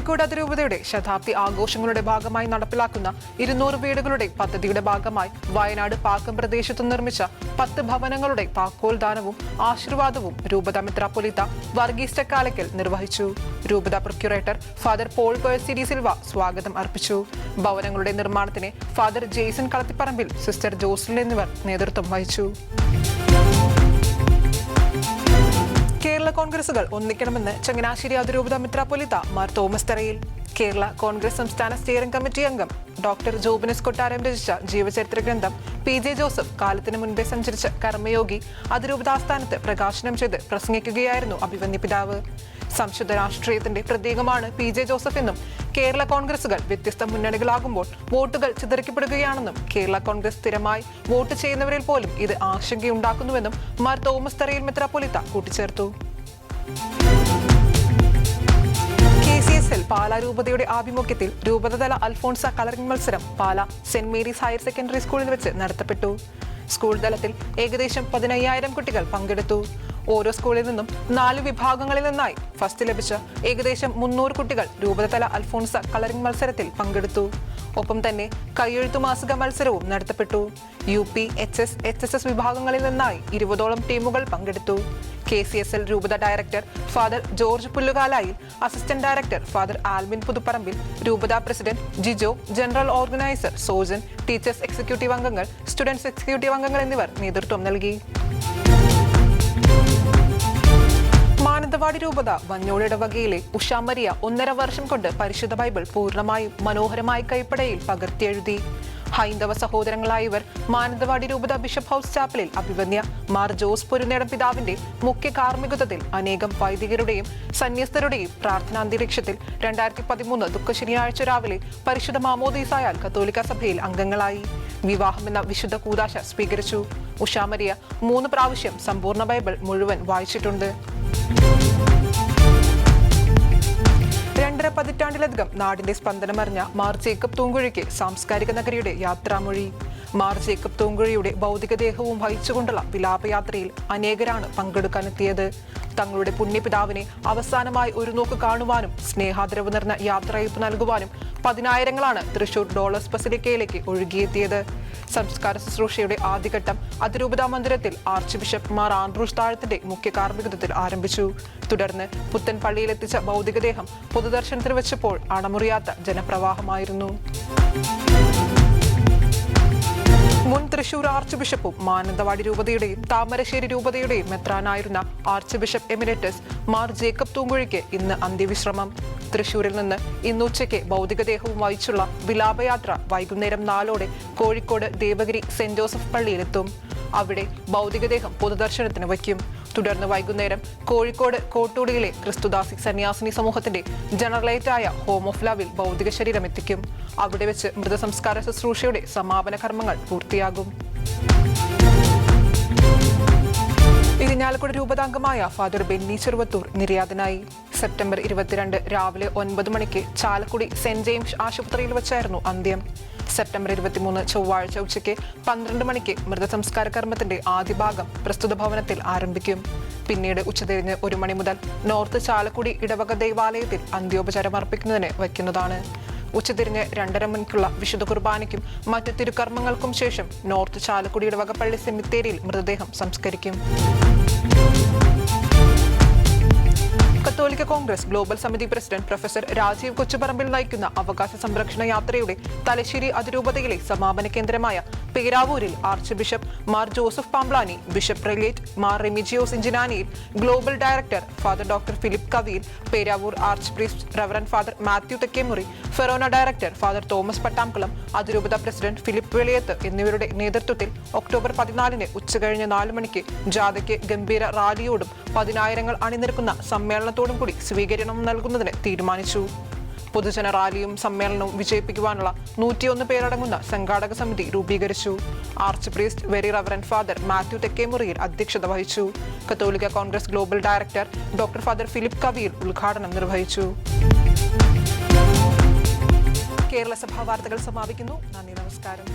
കോഴിക്കോട് അതിരൂപതയുടെ ശതാബ്ദി ആഘോഷങ്ങളുടെ ഭാഗമായി നടപ്പിലാക്കുന്ന ഇരുന്നൂറ് വീടുകളുടെ പദ്ധതിയുടെ ഭാഗമായി വയനാട് പാക്കം പ്രദേശത്ത് നിർമ്മിച്ച പത്ത് ഭവനങ്ങളുടെ താക്കോൽ ദാനവും ആശീർവാദവും രൂപത മിത്രാപ്പൊലിത്ത വർഗീസ് ചക്കാലക്കൽ നിർവഹിച്ചു. രൂപത പ്രൊക്യൂറേറ്റർ ഫാദർ പോൾ പേഴ്സിഡി സിൽവ സ്വാഗതം അർപ്പിച്ചു. ഭവനങ്ങളുടെ നിർമ്മാണത്തിന് ഫാദർ ജെയ്സൺ കളത്തിപ്പറമ്പിൽ സിസ്റ്റർ ജോസ്ലിൻ എന്നിവർ നേതൃത്വം വഹിച്ചു. കേരള കോൺഗ്രസുകൾ ഒന്നിക്കണമെന്ന് ചങ്ങനാശ്ശേരി അതിരൂപത മിത്രാപൊലിത മാർ തോമസ് തറയിൽ. കേരള കോൺഗ്രസ് സംസ്ഥാന സ്റ്റിയറിംഗ് കമ്മിറ്റി അംഗം ഡോക്ടർ ജോബിനസ് കൊട്ടാരം രചിച്ച ജീവചരിത്ര ഗ്രന്ഥം പി ജെ ജോസഫ് കാലത്തിന് മുൻപേ സഞ്ചരിച്ച കർമ്മയോഗി അതിരൂപതാസ്ഥാനത്ത് പ്രകാശനം ചെയ്ത് പ്രസംഗിക്കുകയായിരുന്നു അഭിമന്യ പിതാവ്. സംശുദ്ധ രാഷ്ട്രീയത്തിന്റെ പ്രതീകമാണ് പി ജെ ജോസഫ് എന്നും കേരള കോൺഗ്രസുകൾ വ്യത്യസ്ത മുന്നണികളാകുമ്പോൾ വോട്ടുകൾ ചിതറിക്കപ്പെടുകയാണെന്നും കേരള കോൺഗ്രസ് സ്ഥിരമായി വോട്ട് ചെയ്യുന്നവരിൽ പോലും ഇത് ആശങ്കയുണ്ടാക്കുന്നുവെന്നും മാർ തോമസ് തറയിൽ മെത്രാപ്പൊലിത്ത കൂട്ടിച്ചേർത്തു. പാലാ രൂപതയുടെ ആഭിമുഖ്യത്തിൽ രൂപതതല അൽഫോൺസ കളറിംഗ് മത്സരം Pala saint Mary's higher secondary സ്കൂളിൽ വെച്ച് നടത്തപ്പെട്ടു. സ്കൂൾ തലത്തിൽ ഏകദേശം പതിനയ്യായിരം കുട്ടികൾ പങ്കെടുത്തു. ഓരോ സ്കൂളിൽ നിന്നും നാല് വിഭാഗങ്ങളിൽ നിന്നായി ഫസ്റ്റ് ലഭിച്ച ഏകദേശം മുന്നൂറ് കുട്ടികൾ രൂപതതല അൽഫോൺസ കളറിംഗ് മത്സരത്തിൽ പങ്കെടുത്തു. ഒപ്പം തന്നെ കൈയെഴുത്തു മാസിക മത്സരവും നടത്തപ്പെട്ടു. U P H S H S S വിഭാഗങ്ങളിൽ നിന്നായി ഇരുപതോളം ടീമുകൾ പങ്കെടുത്തു. കെ സി എസ് എൽ രൂപത director father George Pullukalayil assistant director father Alvin Puthuparambil രൂപത president Jijo general organiser Sojan teachers executive അംഗങ്ങൾ സ്റ്റുഡൻസ് എക്സിക്യൂട്ടീവ് അംഗങ്ങൾ എന്നിവർ നേതൃത്വം നൽകി. മാനന്തവാടി രൂപത വഞ്ഞോട് ഇടവകയിലെ ഉഷാമരിയ ഒന്നര വർഷം കൊണ്ട് പരിശുദ്ധ ബൈബിൾ പൂർണമായും മനോഹരമായി കൈപ്പടയിൽ പകർത്തിയെഴുതി. ഹൈന്ദവ സഹോദരങ്ങളായ ഇവർ മാനന്തവാടി രൂപത ബിഷപ്പ് ഹൗസ് ചാപ്പലിൽ അഭിവന്യ. മാർ ജോസ് പൊരുന്നേടം പിതാവിന്റെ മുഖ്യ കാർമ്മികത്വത്തിൽ അനേകം വൈദികരുടെയും സന്യസ്തരുടെയും പ്രാർത്ഥനാന്തരീക്ഷത്തിൽ രണ്ടായിരത്തി പതിമൂന്ന് ദുഃഖ ശനിയാഴ്ച രാവിലെ പരിശുദ്ധ മാമോദീസായാൽ കത്തോലിക്ക സഭയിൽ അംഗങ്ങളായി. വിവാഹം എന്ന വിശുദ്ധ കൂതാശ സ്വീകരിച്ചു. ഉഷാമരിയ മൂന്ന് പ്രാവശ്യം സമ്പൂർണ ബൈബിൾ മുഴുവൻ വായിച്ചിട്ടുണ്ട്. രണ്ടര പതിറ്റാണ്ടിലധികം നാടിന്റെ സ്പന്ദനമറിഞ്ഞ മാർ ജേക്കബ് തൂങ്കുഴിക്ക് സാംസ്കാരിക നഗരിയുടെ യാത്രാമൊഴി. മാർ ജേക്കബ് തൂങ്കുഴിയുടെ ഭൗതികദേഹവും വഹിച്ചുകൊണ്ടുള്ള വിലാപയാത്രയിൽ അനേകരാണ് പങ്കെടുക്കാനെത്തിയത്. തങ്ങളുടെ പുണ്യപിതാവിനെ അവസാനമായി ഒരു നോക്ക് കാണുവാനും സ്നേഹാദരവ് നിറഞ്ഞ യാത്രയയപ്പ് നൽകുവാനും പതിനായിരങ്ങളാണ് തൃശൂർ ഡോളേഴ്സ് ബസിലിക്കയിലേക്ക് ഒഴുകിയെത്തിയത്. സംസ്കാര ശുശ്രൂഷയുടെ ആദ്യഘട്ടം അതിരൂപതാ മന്ദിരത്തിൽ ആർച്ച് ബിഷപ്പ് മാർ ആൻഡ്രൂസ് താഴത്തിന്റെ മുഖ്യ കാർമ്മികത്വത്തിൽ ആരംഭിച്ചു. തുടർന്ന് പുത്തൻ പള്ളിയിലെത്തിച്ച ഭൗതികദേഹം പൊതുദർശനത്തിന് വെച്ചപ്പോൾ അണമുറിയാത്ത ജനപ്രവാഹമായിരുന്നു. മുൻ തൃശൂർ ആർച്ച് ബിഷപ്പും മാനന്തവാടി രൂപതയുടെയും താമരശ്ശേരി രൂപതയുടെയും മെത്രാനായിരുന്ന archbishop emeritus Mar Jacob തൂങ്കുഴിക്ക് ഇന്ന് അന്ത്യവിശ്രമം. തൃശൂരിൽ നിന്ന് ഇന്ന് ഉച്ചയ്ക്ക് ഭൗതികദേഹവും വഹിച്ചുള്ള വിലാപയാത്ര വൈകുന്നേരം നാലോടെ കോഴിക്കോട് ദേവഗിരി സെന്റ് ജോസഫ് പള്ളിയിലെത്തും. അവിടെ ഭൗതികദേഹം പൊതുദർശനത്തിന് വയ്ക്കും. തുടർന്ന് വൈകുന്നേരം കോഴിക്കോട് കോട്ടൂടിയിലെ ക്രിസ്തുദാസി സന്യാസിനി സമൂഹത്തിന്റെ ജനറലേറ്റായ ഹോം ഓഫ് ലവിൽ ഭൗതിക ശരീരം എത്തിക്കും. അവിടെ വെച്ച് മൃതസംസ്കാര ശുശ്രൂഷയുടെ സമാപന കർമ്മങ്ങൾ പൂർത്തിയാകും. ഇരിഞ്ഞാലക്കുട രൂപതാംഗമായ ഫാദർ ബെന്നി ചെറുവത്തൂർ നിര്യാതനായി. സെപ്റ്റംബർ ഇരുപത്തിരണ്ട് രാവിലെ ഒൻപത് മണിക്ക് ചാലക്കുടി സെന്റ് ജെയിംസ് ആശുപത്രിയിൽ വെച്ചായിരുന്നു അന്ത്യം. സെപ്റ്റംബർ ഇരുപത്തിമൂന്ന് ചൊവ്വാഴ്ച ഉച്ചയ്ക്ക് പന്ത്രണ്ട് മണിക്ക് മൃതസംസ്കാര കർമ്മത്തിന്റെ ആദ്യ ഭാഗം പ്രസ്തുത ഭവനത്തിൽ ആരംഭിക്കും. പിന്നീട് ഉച്ചതിരിഞ്ഞ് ഒരു മണി മുതൽ നോർത്ത് ചാലക്കുടി ഇടവക ദേവാലയത്തിൽ അന്ത്യോപചാരം അർപ്പിക്കുന്നതിന് വയ്ക്കുന്നതാണ്. ഉച്ചതിരിഞ്ഞ് രണ്ടര മണിക്കുള്ള വിശുദ്ധ കുർബാനയ്ക്കും മറ്റ് തിരുക്കർമ്മങ്ങൾക്കും ശേഷം നോർത്ത് ചാലക്കുടി ഇടവക പള്ളി സെമിത്തേരിയിൽ മൃതദേഹം സംസ്കരിക്കും. കോൺഗ്രസ് ഗ്ലോബൽ സമിതി പ്രസിഡന്റ് പ്രൊഫസർ രാജീവ് കൊച്ചുപറമ്പിൽ നയിക്കുന്ന അവകാശ സംരക്ഷണ യാത്രയുടെ തലശ്ശേരി അതിരൂപതയിലെ സമാപന കേന്ദ്രമായ പേരാവൂരിൽ archbishop Mar Joseph Pamplany bishop റിലേറ്റ് Mar Remigiose ഇഞ്ചിനാനിയിൽ global director father doctor Philip Kaviyil Peravoor archpriest reverend father Mathew Thekkemury forane director father Thomas Pattamkulam അതിരൂപത പ്രസിഡന്റ് ഫിലിപ്പ് വെളിയത്ത് എന്നിവരുടെ നേതൃത്വത്തിൽ ഒക്ടോബർ പതിനാലിന് ഉച്ചകഴിഞ്ഞ് നാല് മണിക്ക് ജാഥയ്ക്ക് ഗംഭീര റാലിയോടും പതിനായിരങ്ങൾ അണിനിരക്കുന്ന സമ്മേളനത്തോടും കൂടി സ്വീകരണം നൽകുന്നതിന് തീരുമാനിച്ചു. പൊതുജന റാലിയും സമ്മേളനവും വിജയിപ്പിക്കുവാനുള്ള നൂറ്റിയൊന്ന് പേരടങ്ങുന്ന സംഘാടക സമിതി രൂപീകരിച്ചു. Archpriest very reverend father Mathew തെക്കേമുറിയിൽ അധ്യക്ഷത വഹിച്ചു. കത്തോലിക്ക Congress global director doctor father Philip Kaviyil ഉദ്ഘാടനം നിർവഹിച്ചു. കേരള സഭാ വാർത്തകൾ സമാപിക്കുന്നു. നന്ദി നമസ്കാരം.